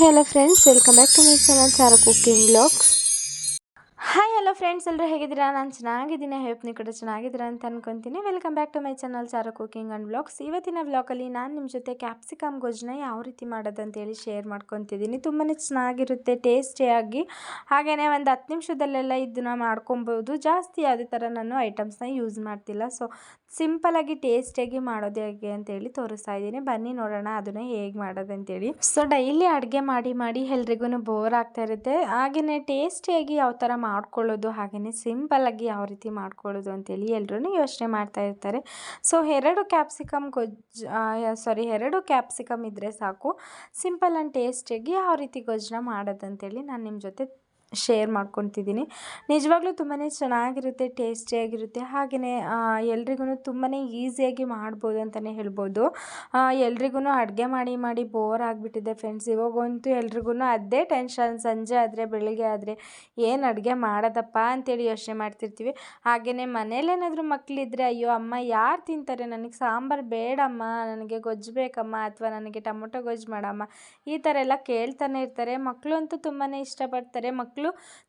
Hello friends welcome back to my channel ಚಾರ cooking blogs hi hello friends ಎಲ್ಲರೂ ಹೇಗಿದ್ದೀರಾ? ನಾನು ಚೆನ್ನಾಗಿದ್ದೀನಿ. ಹೇಪ್ ನೀವು ಕೂಡ ಚೆನ್ನಾಗಿದ್ದೀರಾ ಅಂತ ಅನ್ಕೊತೀನಿ. Welcome back to my channel Saru cooking and blogs ಇವತ್ತಿನ ವ್ಲಾಗಲ್ಲಿ ನಾನು ನಿಮ್ಮ ಜೊತೆ ಕ್ಯಾಪ್ಸಿಕಮ್ ಗೊಜ್ಜನ್ನ ಯಾವ ರೀತಿ ಮಾಡೋದಂತೇಳಿ ಶೇರ್ ಮಾಡ್ಕೊತಿದ್ದೀನಿ. ತುಂಬಾ ಚೆನ್ನಾಗಿರುತ್ತೆ ಟೇಸ್ಟಿಯಾಗಿ ಹಾಗೆಯೇ ಒಂದು ಹತ್ತು ನಿಮಿಷದಲ್ಲೆಲ್ಲ ಇದನ್ನ ಮಾಡ್ಕೊಬೋದು. ಜಾಸ್ತಿ ಯಾವುದೇ ಥರ ನಾನು ಐಟಮ್ಸ್ನ ಯೂಸ್ ಮಾಡ್ತಿಲ್ಲ. ಸೊ ಸಿಂಪಲಾಗಿ ಟೇಸ್ಟಿಯಾಗಿ ಮಾಡೋದು ಹೇಗೆ ಅಂತೇಳಿ ತೋರಿಸ್ತಾ ಇದ್ದೀನಿ. ಬನ್ನಿ ನೋಡೋಣ ಅದನ್ನ ಹೇಗೆ ಮಾಡೋದು ಅಂತೇಳಿ. ಸೊ ಡೈಲಿ ಅಡುಗೆ ಮಾಡಿ ಮಾಡಿ ಎಲ್ರಿಗೂ ಬೋರ್ ಆಗ್ತಾ ಇರುತ್ತೆ. ಹಾಗೆಯೇ ಟೇಸ್ಟಿಯಾಗಿ ಯಾವ ಥರ ಮಾಡ್ಕೊಳ್ಳೋದು ಹಾಗೆಯೇ ಸಿಂಪಲ್ಲಾಗಿ ಯಾವ ರೀತಿ ಮಾಡ್ಕೊಳ್ಳೋದು ಅಂತೇಳಿ ಎಲ್ಲರೂ ಯೋಚನೆ ಮಾಡ್ತಾ ಇರ್ತಾರೆ. ಸೊ ಎರಡು ಕ್ಯಾಪ್ಸಿಕಮ್ ಗೊಜ್ಜು ಸಾರಿ ಎರಡು ಕ್ಯಾಪ್ಸಿಕಮ್ ಇದ್ದರೆ ಸಾಕು. ಸಿಂಪಲ್ ಆ್ಯಂಡ್ ಟೇಸ್ಟಿಯಾಗಿ ಯಾವ ರೀತಿ ಗೊಜ್ಜನ್ನ ಮಾಡೋದಂತೇಳಿ ನಾನು ನಿಮ್ಮ ಜೊತೆ ಶೇರ್ ಮಾಡ್ಕೊತಿದ್ದೀನಿ ನಿಜವಾಗ್ಲೂ ತುಂಬಾ ಚೆನ್ನಾಗಿರುತ್ತೆ ಟೇಸ್ಟಿಯಾಗಿರುತ್ತೆ ಹಾಗೆಯೇ ಎಲ್ರಿಗೂ ತುಂಬಾ ಈಸಿಯಾಗಿ ಮಾಡ್ಬೋದು ಅಂತಲೇ ಹೇಳ್ಬೋದು. ಎಲ್ರಿಗೂ ಅಡುಗೆ ಮಾಡಿ ಮಾಡಿ ಬೋರ್ ಆಗಿಬಿಟ್ಟಿದೆ ಫ್ರೆಂಡ್ಸ್ ಇವಾಗಂತೂ ಎಲ್ರಿಗೂ ಅದೇ ಟೆನ್ಷನ್ ಸಂಜೆ ಆದರೆ, ಬೆಳಿಗ್ಗೆ ಆದರೆ, ಏನು ಅಡುಗೆ ಮಾಡೋದಪ್ಪ? ಅಂತೇಳಿ ಯೋಚನೆ ಮಾಡ್ತಿರ್ತೀವಿ. ಹಾಗೆಯೇ ಮನೇಲೇನಾದರೂ ಮಕ್ಕಳಿದ್ರೆ ಅಯ್ಯೋ, ಅಮ್ಮ ಯಾರು ತಿಂತಾರೆ? ನನಗೆ ಸಾಂಬಾರು ಬೇಡಮ್ಮ. ನನಗೆ ಗೊಜ್ಜು ಬೇಕಮ್ಮ ಅಥವಾ ನನಗೆ ಟೊಮೊಟೊ ಗೊಜ್ಜು ಮಾಡಮ್ಮ. ಈ ಥರ ಎಲ್ಲ ಕೇಳ್ತಾನೆ ಇರ್ತಾರೆ. ಮಕ್ಕಳು ಅಂತೂ ತುಂಬಾ ಇಷ್ಟಪಡ್ತಾರೆ. ಮಕ್ಕಳು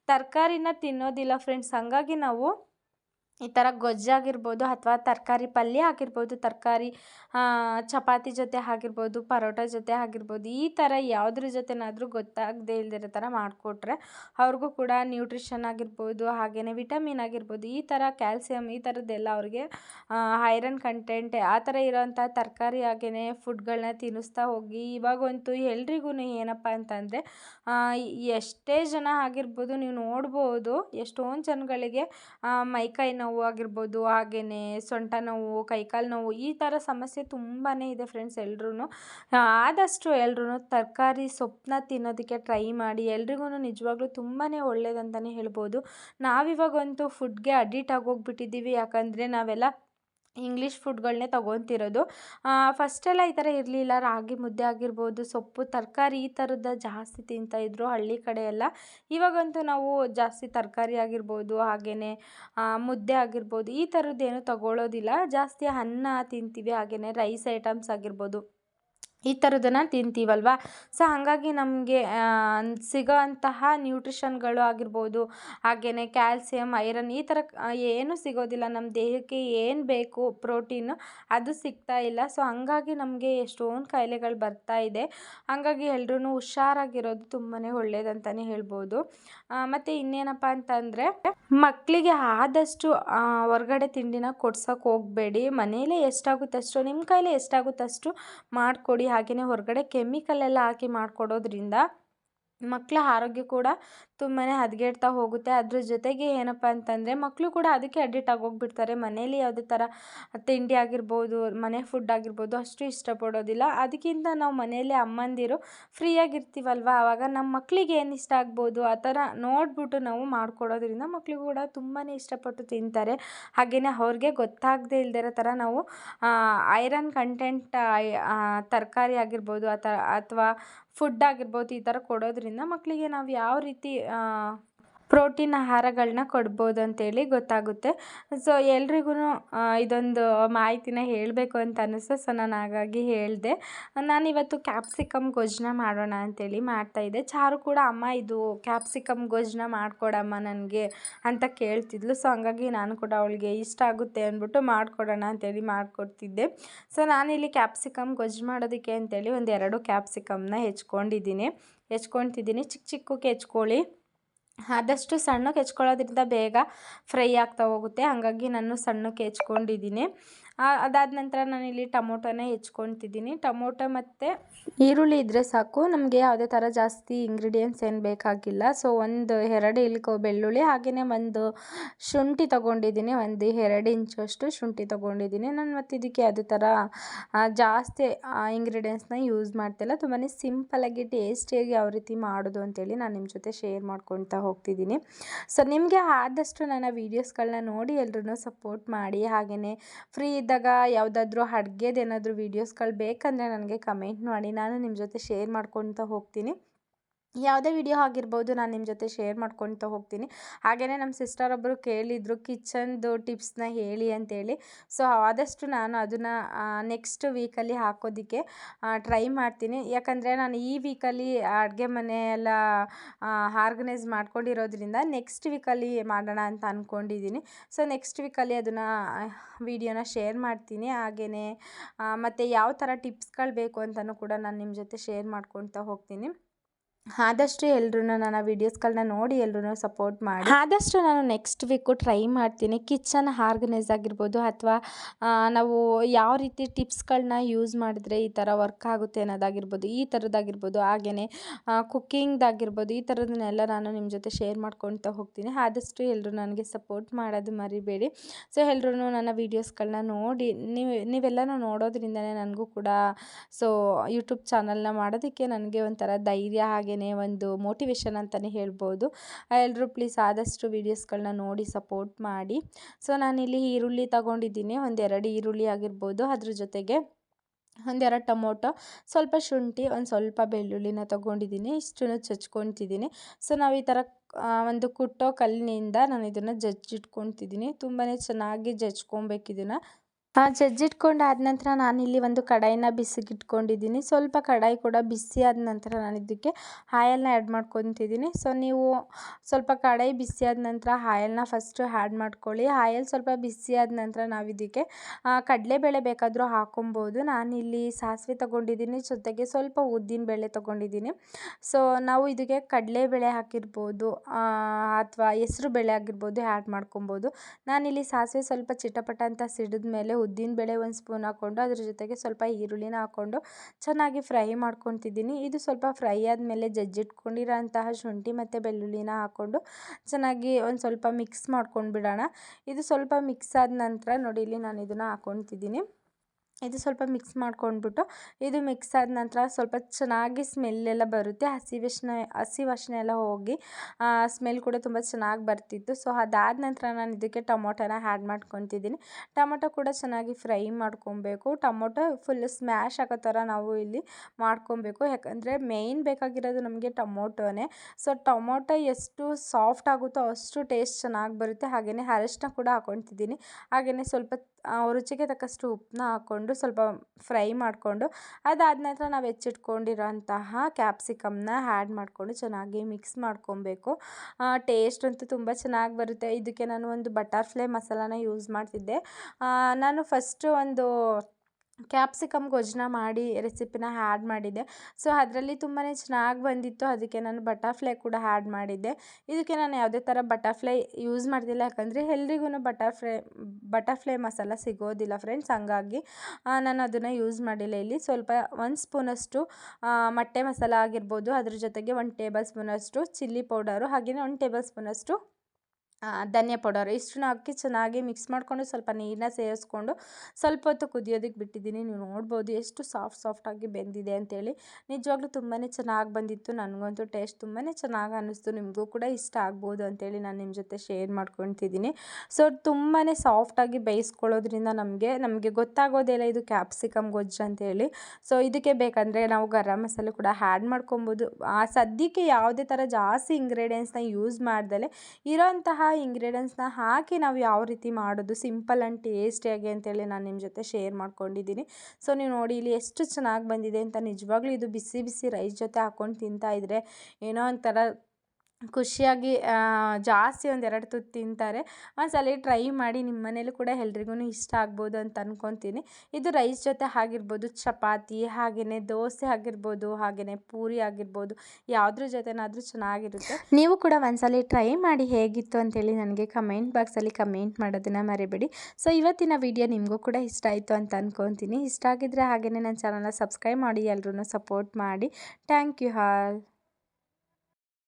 ತರಕಾರಿನ ತಿನ್ನೋದಿಲ್ಲ ಫ್ರೆಂಡ್ಸ್ ಹಾಗಾಗಿ ನಾವು ಈ ಥರ ಗೊಜ್ಜಾಗಿರ್ಬೋದು ಅಥವಾ ತರಕಾರಿ, ಪಲ್ಯ ಆಗಿರ್ಬೋದು, ತರಕಾರಿ ಚಪಾತಿ ಜೊತೆ ಆಗಿರ್ಬೋದು, ಪರೋಟ ಜೊತೆ ಆಗಿರ್ಬೋದು, ಈ ಥರ ಯಾವುದ್ರ ಜೊತೆನಾದರೂ ಗೊತ್ತಾಗದೇ ಇಲ್ದಿರೋ ಥರ ಮಾಡಿಕೊಟ್ರೆ ಅವ್ರಿಗೂ ಕೂಡ ನ್ಯೂಟ್ರಿಷನ್ ಆಗಿರ್ಬೋದು ಹಾಗೆಯೇ ವಿಟಮಿನ್ ಆಗಿರ್ಬೋದು, ಈ ಥರ ಕ್ಯಾಲ್ಸಿಯಂ ಈ ಥರದ್ದೆಲ್ಲ ಅವ್ರಿಗೆ ಐರನ್ ಕಂಟೆಂಟ್ ಆ ಥರ ಇರೋವಂಥ ತರಕಾರಿ ಹಾಗೆಯೇ ಫುಡ್ಗಳನ್ನ ತಿನ್ನಿಸ್ತಾ ಹೋಗಿ ಇವಾಗಂತೂ ಎಲ್ರಿಗೂ ಏನಪ್ಪ ಅಂತಂದರೆ ಎಷ್ಟೇ ಜನ ಆಗಿರ್ಬೋದು ನೀವು ನೋಡ್ಬೋದು, ಎಷ್ಟೊಂದು ಜನಗಳಿಗೆ ಮೈಕೈ ನೋವು ಆಗಿರ್ಬೋದು ಹಾಗೆಯೇ ಸೊಂಟ ನೋವು, ಕೈಕಾಲು ನೋವು, ಈ ಥರ ಸಮಸ್ಯೆ ತುಂಬಾ ಇದೆ ಫ್ರೆಂಡ್ಸ್ ಎಲ್ರೂ ಆದಷ್ಟು ಎಲ್ರೂ ತರಕಾರಿ ಸೊಪ್ಪನ್ನ ತಿನ್ನೋದಕ್ಕೆ ಟ್ರೈ ಮಾಡಿ ಎಲ್ರಿಗೂ ನಿಜವಾಗ್ಲೂ ತುಂಬಾ ಒಳ್ಳೇದಂತಲೇ ಹೇಳ್ಬೋದು. ನಾವಿವಾಗಂತೂ ಫುಡ್ಗೆ ಅಡಿಟ್ ಆಗೋಗ್ಬಿಟ್ಟಿದ್ದೀವಿ, ಯಾಕಂದರೆ ನಾವೆಲ್ಲ ಇಂಗ್ಲೀಷ್ ಫುಡ್ಗಳನ್ನೇ ತೊಗೊತಿರೋದು ಫಸ್ಟೆಲ್ಲ ಈ ಥರ ಇರಲಿಲ್ಲ. ರಾಗಿ ಮುದ್ದೆ ಆಗಿರ್ಬೋದು, ಸೊಪ್ಪು, ತರಕಾರಿ ಈ ಥರದ ಜಾಸ್ತಿ ತಿಂತಾಯಿದ್ರು ಹಳ್ಳಿ ಕಡೆ ಎಲ್ಲ ಇವಾಗಂತೂ ನಾವು ಜಾಸ್ತಿ ತರಕಾರಿ ಆಗಿರ್ಬೋದು ಹಾಗೆಯೇ ಮುದ್ದೆ ಆಗಿರ್ಬೋದು ಈ ಥರದ್ದೇನು ತಗೊಳ್ಳೋದಿಲ್ಲ ಜಾಸ್ತಿ ಅನ್ನ ತಿಂತೀವಿ ಹಾಗೆಯೇ ರೈಸ್ ಐಟಮ್ಸ್ ಆಗಿರ್ಬೋದು. ಈ ಥರದನ್ನು ತಿಂತೀವಲ್ವ? ಸೊ ಹಾಗಾಗಿ ನಮಗೆ ಸಿಗೋ ಅಂತಹ ನ್ಯೂಟ್ರಿಷನ್ಗಳು ಆಗಿರ್ಬೋದು ಹಾಗೆಯೇ ಕ್ಯಾಲ್ಸಿಯಂ, ಐರನ್ ಈ ಥರ ಏನೂ ಸಿಗೋದಿಲ್ಲ. ನಮ್ಮ ದೇಹಕ್ಕೆ ಏನು ಬೇಕು, ಪ್ರೋಟೀನು ಅದು ಸಿಗ್ತಾ ಇಲ್ಲ. ಸೊ ಹಾಗಾಗಿ ನಮಗೆ ಎಷ್ಟೊಂದು ಕಾಯಿಲೆಗಳು ಬರ್ತಾ ಇದೆ. ಹಾಗಾಗಿ ಎಲ್ರೂ ಹುಷಾರಾಗಿರೋದು ತುಂಬಾ ಒಳ್ಳೇದಂತಲೇ ಹೇಳ್ಬೋದು. ಮತ್ತು ಇನ್ನೇನಪ್ಪ ಅಂತಂದರೆ ಮಕ್ಕಳಿಗೆ ಆದಷ್ಟು ಹೊರ್ಗಡೆ ತಿಂಡಿನ ಕೊಡ್ಸೋಕೆ ಹೋಗಬೇಡಿ. ಮನೇಲೆ ಎಷ್ಟಾಗುತ್ತೆ ಅಷ್ಟು ನಿಮ್ಮ ಕೈಲೇ ಎಷ್ಟಾಗುತ್ತೆ ಅಷ್ಟು ಮಾಡಿಕೊಡಿ. ಹಾಗೆಯೇ ಹೊರಗಡೆ ಕೆಮಿಕಲ್ ಎಲ್ಲ ಹಾಕಿ ಮಾಡಿಕೊಡೋದ್ರಿಂದ ಮಕ್ಕಳ ಆರೋಗ್ಯ ಕೂಡ ತುಂಬಾ ಹದಗೆಡ್ತಾ ಹೋಗುತ್ತೆ. ಅದ್ರ ಜೊತೆಗೆ ಏನಪ್ಪ ಅಂತಂದರೆ ಮಕ್ಕಳು ಕೂಡ ಅದಕ್ಕೆ ಅಡಿಟ್ ಆಗೋಗ್ಬಿಡ್ತಾರೆ ಮನೇಲಿ ಯಾವುದೇ ಥರ ತಿಂಡಿ ಆಗಿರ್ಬೋದು, ಮನೆ ಫುಡ್ ಆಗಿರ್ಬೋದು ಅಷ್ಟು ಇಷ್ಟಪಡೋದಿಲ್ಲ. ಅದಕ್ಕಿಂತ ನಾವು ಮನೆಯಲ್ಲೇ ಅಮ್ಮಂದಿರು ಫ್ರೀಯಾಗಿರ್ತೀವಲ್ವ ಆವಾಗ ನಮ್ಮ ಮಕ್ಕಳಿಗೆ ಏನು ಇಷ್ಟ ಆಗ್ಬೋದು? ಆ ಥರ ನೋಡಿಬಿಟ್ಟು ನಾವು ಮಾಡಿಕೊಡೋದ್ರಿಂದ ಮಕ್ಕಳು ಕೂಡ ತುಂಬಾ ಇಷ್ಟಪಟ್ಟು ತಿಂತಾರೆ. ಹಾಗೆಯೇ ಅವ್ರಿಗೆ ಗೊತ್ತಾಗದೇ ಇಲ್ದಿರೋ ಥರ ನಾವು ಐರನ್ ಕಂಟೆಂಟ್ ತರಕಾರಿ ಆಗಿರ್ಬೋದು, ಆ ಥರ ಅಥವಾ ಫುಡ್ ಆಗಿರ್ಬೋದು ಈ ಥರ ಕೊಡೋದ್ರಿಂದ ಮಕ್ಕಳಿಗೆ ನಾವು ಯಾವ ರೀತಿ ಪ್ರೋಟೀನ್ ಆಹಾರಗಳನ್ನ ಕೊಡ್ಬೋದು ಅಂತೇಳಿ ಗೊತ್ತಾಗುತ್ತೆ. ಸೊ ಎಲ್ರಿಗೂ ಇದೊಂದು ಮಾಹಿತಿನ ಹೇಳಬೇಕು ಅಂತ ಅನ್ನಿಸ್ತು ಸೊ ನಾನು ಹಾಗಾಗಿ ಹೇಳಿದೆ. ನಾನಿವತ್ತು ಕ್ಯಾಪ್ಸಿಕಮ್ ಗೊಜ್ಜನ್ನ ಮಾಡೋಣ ಅಂತೇಳಿ ಮಾಡ್ತಾಯಿದ್ದೆ ಚಾರು ಕೂಡ ಅಮ್ಮ ಇದು ಕ್ಯಾಪ್ಸಿಕಮ್ ಗೊಜ್ಜನ್ನ ಮಾಡಿಕೊಡಮ್ಮ ನನಗೆ ಅಂತ ಕೇಳ್ತಿದ್ಲು. ಸೊ ಹಂಗಾಗಿ ನಾನು ಕೂಡ ಅವಳಿಗೆ ಇಷ್ಟ ಆಗುತ್ತೆ ಅಂದ್ಬಿಟ್ಟು ಮಾಡಿಕೊಡೋಣ ಅಂತೇಳಿ ಮಾಡಿಕೊಡ್ತಿದ್ದೆ. ಸೊ ನಾನಿಲ್ಲಿ ಕ್ಯಾಪ್ಸಿಕಮ್ ಗೊಜ್ಜು ಮಾಡೋದಕ್ಕೆ ಅಂತೇಳಿ ಒಂದು ಎರಡು ಕ್ಯಾಪ್ಸಿಕಮ್ನ ಹೆಚ್ಕೊಂಡಿದ್ದೀನಿ. ಹೆಚ್ಕೊತಿದ್ದೀನಿ ಚಿಕ್ಕ ಚಿಕ್ಕಕ್ಕೆ ಹೆಚ್ಕೊಳ್ಳಿ. ಆದಷ್ಟು ಸಣ್ಣಕ್ಕೆ ಹೆಚ್ಕೊಳ್ಳೋದ್ರಿಂದ ಬೇಗ ಫ್ರೈ ಆಗ್ತಾ ಹೋಗುತ್ತೆ. ಹಾಗಾಗಿ ನಾನು ಸಣ್ಣಕ್ಕೆ ಹೆಚ್ಕೊಂಡಿದ್ದೀನಿ. ಅದಾದ ನಂತರ ನಾನಿಲ್ಲಿ ಟೊಮೊಟೊನ ಹೆಚ್ಕೊತಿದ್ದೀನಿ ಟೊಮೊಟೊ ಮತ್ತು ಈರುಳ್ಳಿ ಇದ್ದರೆ ಸಾಕು. ನಮಗೆ ಯಾವುದೇ ಥರ ಜಾಸ್ತಿ ಇಂಗ್ರೀಡಿಯೆಂಟ್ಸ್ ಏನು ಬೇಕಾಗಿಲ್ಲ. ಸೊ ಒಂದು ಎರಡು ಇಲ್ಕೋ ಬೆಳ್ಳುಳ್ಳಿ ಹಾಗೆಯೇ ಒಂದು ಶುಂಠಿ ತೊಗೊಂಡಿದ್ದೀನಿ. ಒಂದು ಎರಡು ಇಂಚಷ್ಟು ಶುಂಠಿ ತೊಗೊಂಡಿದ್ದೀನಿ. ನಾನು ಮತ್ತು ಇದಕ್ಕೆ ಯಾವುದೇ ಥರ ಜಾಸ್ತಿ ಇಂಗ್ರೀಡಿಯೆಂಟ್ಸ್ನ ಯೂಸ್ ಮಾಡ್ತಿಲ್ಲ ತುಂಬಾ ಸಿಂಪಲಾಗಿ ಟೇಸ್ಟಿಯಾಗಿ ಯಾವ ರೀತಿ ಮಾಡೋದು ಅಂತೇಳಿ ನಾನು ನಿಮ್ಮ ಜೊತೆ ಶೇರ್ ಮಾಡ್ಕೊತಾ ಹೋಗ್ತಿದ್ದೀನಿ. ಸೊ ನಿಮಗೆ ಆದಷ್ಟು ನನ್ನ ವೀಡಿಯೋಸ್ಗಳನ್ನ ನೋಡಿ ಎಲ್ಲರೂ ಸಪೋರ್ಟ್ ಮಾಡಿ ಹಾಗೆಯೇ ಫ್ರೀ ಇದ್ದಾಗ ಯಾವುದಾದ್ರೂ ಅಡ್ಗೆದೇನಾದ್ರೂ ವೀಡಿಯೋಸ್ಗಳು ಬೇಕಂದರೆ ನನಗೆ ಕಮೆಂಟ್ ಮಾಡಿ ನಾನು ನಿಮ್ಮ ಜೊತೆ ಶೇರ್ ಮಾಡ್ಕೊತಾ ಹೋಗ್ತೀನಿ. ಯಾವುದೇ ವಿಡಿಯೋ ಆಗಿರ್ಬೋದು ನಾನು ನಿಮ್ಮ ಜೊತೆ ಶೇರ್ ಮಾಡ್ಕೊಳ್ತಾ ಹೋಗ್ತೀನಿ. ಹಾಗೆಯೇ ನಮ್ಮ ಸಿಸ್ಟರ್ ಒಬ್ಬರು ಕೇಳಿದರು, ಕಿಚನ್ದು ಟಿಪ್ಸ್ನ ಹೇಳಿ ಅಂತೇಳಿ. ಸೊ ಆದಷ್ಟು ನಾನು ಅದನ್ನು ನೆಕ್ಸ್ಟ್ ವೀಕಲ್ಲಿ ಹಾಕೋದಕ್ಕೆ ಟ್ರೈ ಮಾಡ್ತೀನಿ. ಯಾಕಂದರೆ ನಾನು ಈ ವೀಕಲ್ಲಿ ಅಡುಗೆ ಮನೆಯೆಲ್ಲ ಆರ್ಗನೈಸ್ ಮಾಡ್ಕೊಂಡಿರೋದ್ರಿಂದ ನೆಕ್ಸ್ಟ್ ವೀಕಲ್ಲಿ ಮಾಡೋಣ ಅಂತ ಅಂದ್ಕೊಂಡಿದ್ದೀನಿ ಸೊ ನೆಕ್ಸ್ಟ್ ವೀಕಲ್ಲಿ ಅದನ್ನು ವಿಡಿಯೋನ ಶೇರ್ ಮಾಡ್ತೀನಿ. ಹಾಗೆಯೇ ಮತ್ತು ಯಾವ ಥರ ಟಿಪ್ಸ್ಗಳು ಬೇಕು ಅಂತಲೂ ಕೂಡ ನಾನು ನಿಮ್ಮ ಜೊತೆ ಶೇರ್ ಮಾಡ್ಕೊಳ್ತಾ ಹೋಗ್ತೀನಿ. ಆದಷ್ಟು ಎಲ್ಲರೂ ನನ್ನ ವೀಡಿಯೋಸ್ಗಳನ್ನ ನೋಡಿ ಎಲ್ಲರೂ ಸಪೋರ್ಟ್ ಮಾಡಿ. ಆದಷ್ಟು ನಾನು ನೆಕ್ಸ್ಟ್ ವೀಕು ಟ್ರೈ ಮಾಡ್ತೀನಿ. ಕಿಚನ್ ಆರ್ಗನೈಸ್ ಆಗಿರ್ಬೋದು ಅಥವಾ ನಾವು ಯಾವ ರೀತಿ ಟಿಪ್ಸ್ಗಳನ್ನ ಯೂಸ್ ಮಾಡಿದ್ರೆ ಈ ಥರ ವರ್ಕ್ ಆಗುತ್ತೆ ಅನ್ನೋದಾಗಿರ್ಬೋದು, ಈ ಥರದ್ದಾಗಿರ್ಬೋದು ಹಾಗೆಯೇ ಕುಕ್ಕಿಂಗ್ದಾಗಿರ್ಬೋದು, ಈ ಥರದನ್ನೆಲ್ಲ ನಾನು ನಿಮ್ಮ ಜೊತೆ ಶೇರ್ ಮಾಡ್ಕೊಳ್ತಾ ಹೋಗ್ತೀನಿ. ಆದಷ್ಟು ಎಲ್ಲರೂ ನನಗೆ ಸಪೋರ್ಟ್ ಮಾಡೋದು ಮರಿಬೇಡಿ. ಸೊ ಎಲ್ಲರೂ ನನ್ನ ವೀಡಿಯೋಸ್ಗಳನ್ನ ನೋಡಿ, ನೀವು, ನೀವೆಲ್ಲನೂ ನೋಡೋದ್ರಿಂದನೇ ನನಗೂ ಕೂಡ, ಸೊ, ಯೂಟ್ಯೂಬ್ ಚಾನಲ್ನ ಮಾಡೋದಕ್ಕೆ ನನಗೆ ಒಂಥರ ಧೈರ್ಯ ಹಾಗೆ ಹಾಗೆಯೇ ಒಂದು ಮೋಟಿವೇಶನ್ ಅಂತಲೇ ಹೇಳ್ಬೋದು. ಎಲ್ಲರೂ ಪ್ಲೀಸ್ ಆದಷ್ಟು ವೀಡಿಯೋಸ್ಗಳನ್ನ ನೋಡಿ ಸಪೋರ್ಟ್ ಮಾಡಿ. ಸೊ ನಾನಿಲ್ಲಿ ಈರುಳ್ಳಿ ತಗೊಂಡಿದ್ದೀನಿ. ಒಂದೆರಡು ಈರುಳ್ಳಿ ಆಗಿರ್ಬೋದು. ಅದ್ರ ಜೊತೆಗೆ ಒಂದೆರಡು ಟೊಮೊಟೊ, ಸ್ವಲ್ಪ ಶುಂಠಿ, ಒಂದು ಸ್ವಲ್ಪ ಬೆಳ್ಳುಳ್ಳಿನ ತೊಗೊಂಡಿದ್ದೀನಿ. ಇಷ್ಟನ್ನು ಚಚ್ಕೊತಿದ್ದೀನಿ. ಸೊ ನಾವು ಈ ಥರ ಒಂದು ಕುಟ್ಟೋ ಕಲ್ಲಿನಿಂದ ನಾನು ಇದನ್ನು ಜಜ್ಜಿಟ್ಕೊತಿದ್ದೀನಿ. ತುಂಬಾ ಚೆನ್ನಾಗಿ ಜಜ್ಕೊಬೇಕು ಇದನ್ನು. ಜಜ್ಜಿಟ್ಕೊಂಡು ಆದ ನಂತರ ನಾನಿಲ್ಲಿ ಒಂದು ಕಡಾಯಿನ ಬಿಸಿಗಿಟ್ಕೊಂಡಿದ್ದೀನಿ. ಸ್ವಲ್ಪ ಕಡಾಯಿ ಕೂಡ ಬಿಸಿ ಆದ ನಂತರ ನಾನು ಇದಕ್ಕೆ ಆಯಲ್ನ ಆ್ಯಡ್ ಮಾಡ್ಕೊತಿದ್ದೀನಿ. ಸೊ ನೀವು ಸ್ವಲ್ಪ ಕಡಾಯಿ ಬಿಸಿ ಆದ ನಂತರ ಆಯಲ್ನ ಫಸ್ಟು ಆ್ಯಡ್ ಮಾಡ್ಕೊಳ್ಳಿ. ಆಯಲ್ ಸ್ವಲ್ಪ ಬಿಸಿ ಆದ ನಂತರ ನಾವು ಇದಕ್ಕೆ ಕಡಲೆಬೇಳೆ ಬೇಕಾದರೂ ಹಾಕೊಬೋದು. ನಾನಿಲ್ಲಿ ಸಾಸಿವೆ ತೊಗೊಂಡಿದ್ದೀನಿ. ಜೊತೆಗೆ ಸ್ವಲ್ಪ ಉದ್ದಿನ ಬೇಳೆ ತೊಗೊಂಡಿದ್ದೀನಿ. ಸೊ ನಾವು ಇದಕ್ಕೆ ಕಡಲೆಬೇಳೆ ಹಾಕಿರ್ಬೋದು ಅಥವಾ ಹೆಸರು ಬೇಳೆ ಆಗಿರ್ಬೋದು ಆ್ಯಡ್ ಮಾಡ್ಕೊಬೋದು. ನಾನಿಲ್ಲಿ ಸಾಸಿವೆ ಸ್ವಲ್ಪ ಚಿಟಪಟ ಅಂತ ಸಿಡಿದ ಮೇಲೆ ಉದ್ದಿನಬೇಳೆ ಒಂದು ಸ್ಪೂನ್ ಹಾಕ್ಕೊಂಡು ಅದ್ರ ಜೊತೆಗೆ ಸ್ವಲ್ಪ ಈರುಳ್ಳಿನ ಹಾಕ್ಕೊಂಡು ಚೆನ್ನಾಗಿ ಫ್ರೈ ಮಾಡ್ಕೊತಿದ್ದೀನಿ. ಇದು ಸ್ವಲ್ಪ ಫ್ರೈ ಆದಮೇಲೆ ಜಜ್ಜಿಟ್ಕೊಂಡಿರೋಂತಹ ಶುಂಠಿ ಮತ್ತು ಬೆಳ್ಳುಳ್ಳಿನ ಹಾಕ್ಕೊಂಡು ಚೆನ್ನಾಗಿ ಒಂದು ಸ್ವಲ್ಪ ಮಿಕ್ಸ್ ಮಾಡ್ಕೊಂಡು ಬಿಡೋಣ ಇದು ಸ್ವಲ್ಪ ಮಿಕ್ಸ್ ಆದ ನಂತರ ನೋಡಿ ಇಲ್ಲಿ ನಾನು ಇದನ್ನು ಹಾಕ್ಕೊತಿದ್ದೀನಿ. ಇದು ಸ್ವಲ್ಪ ಮಿಕ್ಸ್ ಮಾಡ್ಕೊಂಡ್ಬಿಟ್ಟು ಇದು ಮಿಕ್ಸ್ ಆದ ನಂತರ ಸ್ವಲ್ಪ ಚೆನ್ನಾಗಿ ಸ್ಮೆಲ್ಲೆಲ್ಲ ಬರುತ್ತೆ. ಹಸಿ ವಾಸನೆ ಹಸಿ ವಾಸನೆ ಎಲ್ಲ ಹೋಗಿ ಸ್ಮೆಲ್ ಕೂಡ ತುಂಬ ಚೆನ್ನಾಗಿ ಬರ್ತಿತ್ತು. ಸೊ ಅದಾದ ನಂತರ ನಾನು ಇದಕ್ಕೆ ಟೊಮೊಟೊನ ಆ್ಯಡ್ ಮಾಡ್ಕೊತಿದ್ದೀನಿ. ಟೊಮೊಟೊ ಕೂಡ ಚೆನ್ನಾಗಿ ಫ್ರೈ ಮಾಡ್ಕೊಬೇಕು. ಟೊಮೊಟೊ ಫುಲ್ ಸ್ಮ್ಯಾಶ್ ಆಗೋ ಥರ ನಾವು ಇಲ್ಲಿ ಮಾಡ್ಕೊಬೇಕು. ಯಾಕಂದರೆ ಮೇಯ್ನ್ ಬೇಕಾಗಿರೋದು ನಮಗೆ ಟೊಮೊಟೊನೇ. ಸೊ ಟೊಮೊಟೊ ಎಷ್ಟು ಸಾಫ್ಟ್ ಆಗುತ್ತೋ ಅಷ್ಟು ಟೇಸ್ಟ್ ಚೆನ್ನಾಗಿ ಬರುತ್ತೆ. ಹಾಗೆಯೇ ಅರಶಿನ ಕೂಡ ಹಾಕೊತಿದ್ದೀನಿ. ಹಾಗೆಯೇ ಸ್ವಲ್ಪ ರುಚಿಗೆ ತಕ್ಕಷ್ಟು ಉಪ್ಪನ್ನ ಹಾಕ್ಕೊಂಡು ಸ್ವಲ್ಪ ಫ್ರೈ ಮಾಡಿಕೊಂಡು ಅದಾದ ನಂತರ ನಾವು ಹೆಚ್ಚಿಟ್ಕೊಂಡಿರೋಂತಹ ಕ್ಯಾಪ್ಸಿಕಮ್ನ ಆ್ಯಡ್ ಮಾಡಿಕೊಂಡು ಚೆನ್ನಾಗಿ ಮಿಕ್ಸ್ ಮಾಡ್ಕೊಬೇಕು. ಟೇಸ್ಟ್ ಅಂತೂ ತುಂಬ ಚೆನ್ನಾಗಿ ಬರುತ್ತೆ. ಇದಕ್ಕೆ ನಾನು ಒಂದು ಬಟರ್ಫ್ಲೈ ಮಸಾಲಾನ ಯೂಸ್ ಮಾಡ್ತಿದ್ದೆ. ನಾನು ಫಸ್ಟು ಒಂದು ಕ್ಯಾಪ್ಸಿಕಮ್ ಗೊಜ್ಜನ್ನ ಮಾಡಿ ರೆಸಿಪಿನ ಆ್ಯಡ್ ಮಾಡಿದ್ದೆ. ಸೊ, ಅದರಲ್ಲಿ ತುಂಬಾ ಚೆನ್ನಾಗಿ ಬಂದಿತ್ತು. ಅದಕ್ಕೆ ನಾನು ಬಟರ್ಫ್ಲೈ ಕೂಡ ಆ್ಯಡ್ ಮಾಡಿದ್ದೆ. ಇದಕ್ಕೆ ನಾನು ಯಾವುದೇ ಥರ ಬಟರ್ಫ್ಲೈ ಯೂಸ್ ಮಾಡ್ತಿಲ್ಲ. ಯಾಕಂದರೆ ಎಲ್ರಿಗೂ ಬಟರ್ಫ್ಲೈ ಬಟರ್ಫ್ಲೈ ಮಸಾಲ ಸಿಗೋದಿಲ್ಲ ಫ್ರೆಂಡ್ಸ್. ಹಂಗಾಗಿ ನಾನು ಅದನ್ನು ಯೂಸ್ ಮಾಡಿಲ್ಲ ಇಲ್ಲಿ. ಸ್ವಲ್ಪ ಒಂದು ಸ್ಪೂನಷ್ಟು ಮೊಟ್ಟೆ ಮಸಾಲ ಆಗಿರ್ಬೋದು. ಅದ್ರ ಜೊತೆಗೆ ಒಂದು ಟೇಬಲ್ ಸ್ಪೂನಷ್ಟು ಚಿಲ್ಲಿ ಪೌಡರು. ಹಾಗೆಯೇ ಒಂದು ಟೇಬಲ್ ಸ್ಪೂನಷ್ಟು ಧನಿಯಾ ಪೌಡರ್. ಇಷ್ಟನ್ನ ಹಾಕಿ ಚೆನ್ನಾಗಿ ಮಿಕ್ಸ್ ಮಾಡಿಕೊಂಡು ಸ್ವಲ್ಪ ನೀರನ್ನ ಸೇರಿಸ್ಕೊಂಡು ಸ್ವಲ್ಪ ಹೊತ್ತು ಕುದಿಯೋದಕ್ಕೆ ಬಿಟ್ಟಿದ್ದೀನಿ. ನೀವು ನೋಡ್ಬೋದು ಎಷ್ಟು ಸಾಫ್ಟ್ ಸಾಫ್ಟಾಗಿ ಬೆಂದಿದೆ ಅಂತೇಳಿ. ನಿಜವಾಗ್ಲೂ ತುಂಬಾ ಚೆನ್ನಾಗಿ ಬಂದಿತ್ತು. ನನಗಂತೂ ಟೇಸ್ಟ್ ತುಂಬಾ ಚೆನ್ನಾಗಿ ಅನ್ನಿಸ್ತು. ನಿಮಗೂ ಕೂಡ ಇಷ್ಟ ಆಗ್ಬೋದು ಅಂತೇಳಿ ನಾನು ನಿಮ್ಮ ಜೊತೆ ಶೇರ್ ಮಾಡ್ಕೊತಿದ್ದೀನಿ. ಸೊ ತುಂಬಾ ಸಾಫ್ಟಾಗಿ ಬೇಯಿಸ್ಕೊಳ್ಳೋದ್ರಿಂದ ನಮಗೆ ನಮಗೆ ಗೊತ್ತಾಗೋದಿಲ್ಲ ಇದು ಕ್ಯಾಪ್ಸಿಕಮ್ ಗೊಜ್ಜು ಅಂತೇಳಿ. ಸೊ ಇದಕ್ಕೆ ಬೇಕಂದರೆ ನಾವು ಗರಂ ಮಸಾಲೆ ಕೂಡ ಆ್ಯಡ್ ಮಾಡ್ಕೊಬೋದು. ಆ, ಸದ್ಯಕ್ಕೆ ಯಾವುದೇ ಥರ ಜಾಸ್ತಿ ಇಂಗ್ರೀಡಿಯೆಂಟ್ಸ್ನ ಯೂಸ್ ಮಾಡ್ದಲೆ ಇರೋಂತಹ ಇಂಗ್ರೀಡಿಯೆಂಟ್ಸ್ನ ಹಾಕಿ ನಾವು ಯಾವ ರೀತಿ ಮಾಡೋದು ಸಿಂಪಲ್ ಆ್ಯಂಡ್ ಟೇಸ್ಟಿಯಾಗಿ ಅಂತೇಳಿ ನಾನು ನಿಮ್ಮ ಜೊತೆ ಶೇರ್ ಮಾಡ್ಕೊಂಡಿದ್ದೀನಿ ಸೊ ನೀವು ನೋಡಿ ಇಲ್ಲಿ ಎಷ್ಟು ಚೆನ್ನಾಗಿ ಬಂದಿದೆ ಅಂತ ನಿಜವಾಗ್ಲೂ ಇದು ಬಿಸಿ ಬಿಸಿ ರೈಸ್ ಜೊತೆ ಹಾಕ್ಕೊಂಡು ತಿಂತಾಯಿದ್ರೆ ಏನೋ ಒಂಥರ ಖುಷಿಯಾಗಿ ಜಾಸ್ತಿ ಒಂದು ಎರಡು ತುತ್ತು ತಿಂತಾರೆ. ಒಂದ್ಸಲ ಟ್ರೈ ಮಾಡಿ ನಿಮ್ಮ ಮನೇಲೂ ಕೂಡ ಎಲ್ರಿಗೂ ಇಷ್ಟ ಆಗ್ಬೋದು ಅಂತ ಅಂದ್ಕೊತೀನಿ ಇದು ರೈಸ್ ಜೊತೆ ಆಗಿರ್ಬೋದು ಚಪಾತಿ ಹಾಗೆಯೇ ದೋಸೆ ಆಗಿರ್ಬೋದು ಹಾಗೆಯೇ ಪೂರಿ ಆಗಿರ್ಬೋದು, ಯಾವುದ್ರ ಜೊತೆನಾದರೂ ಚೆನ್ನಾಗಿರುತ್ತೆ. ನೀವು ಕೂಡ ಒಂದ್ಸಲ ಟ್ರೈ ಮಾಡಿ ಹೇಗಿತ್ತು ಅಂತೇಳಿ ನನಗೆ ಕಮೆಂಟ್ ಬಾಕ್ಸಲ್ಲಿ ಕಮೆಂಟ್ ಮಾಡೋದನ್ನು ಮರಿಬೇಡಿ. ಸೊ, ಇವತ್ತಿನ ವಿಡಿಯೋ ನಿಮಗೂ ಕೂಡ ಇಷ್ಟ ಆಯಿತು ಅಂತ ಅಂದ್ಕೊತೀನಿ ಇಷ್ಟ ಆಗಿದ್ದರೆ ಹಾಗೆಯೇ ನನ್ನ ಚಾನಲ್ನ ಸಬ್ಸ್ಕ್ರೈಬ್ ಮಾಡಿ ಎಲ್ಲರೂ ಸಪೋರ್ಟ್ ಮಾಡಿ. Thank you all